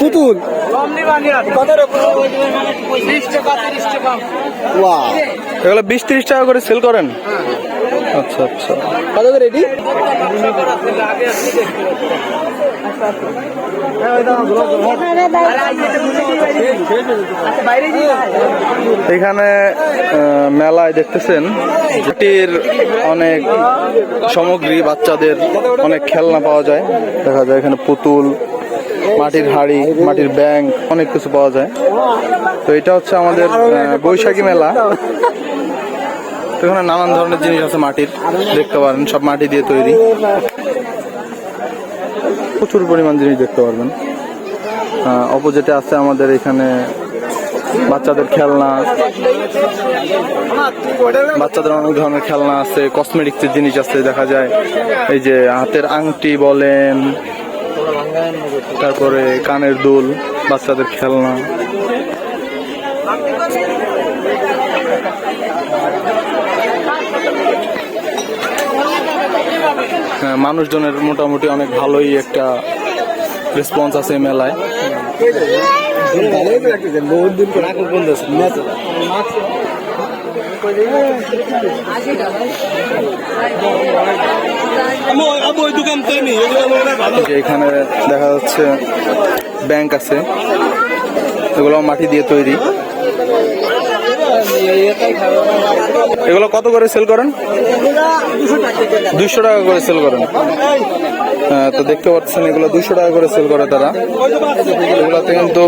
পুতুল? ওয়া এগুলো বিশ তিরিশ টাকা করে সেল করেন? আচ্ছা আচ্ছা। কত করে এখানে মেলায় দেখতেছেন মাটির অনেক সামগ্রী, বাচ্চাদের অনেক খেলনা পাওয়া যায়। দেখা যায় এখানে পুতুল, মাটির হাড়ি, মাটির ব্যাংক অনেক কিছু পাওয়া যায়। তো এটা হচ্ছে আমাদের বৈশাখী মেলা। এখানে নানান ধরনের জিনিস আছে মাটির, দেখতে পারেন সব মাটি দিয়ে তৈরি। প্রচুর পরিমাণ জিনিস দেখতে পারবেন। অপোজিটে আছে আমাদের এখানে বাচ্চাদের খেলনা। বাচ্চাদের অনেক ধরনের খেলনা আছে কসমেটিক্সের জিনিস আছে, দেখা যায়। এই যে হাতের আংটি বলেন, তারপরে কানের দুল, বাচ্চাদের খেলনা। মানুষজনের মোটামুটি অনেক ভালোই একটা রেসপন্স আছে মেলায়। এখানে দেখা যাচ্ছে ব্যাংক আছে, এগুলো মাটি দিয়ে তৈরি। এগুলো কত করে সেল করেন? দুশো টাকা করে সেল করেন। হ্যাঁ তো দেখতে পাচ্ছেন এগুলো দুশো টাকা করে সেল করে তারা। এগুলোতে কিন্তু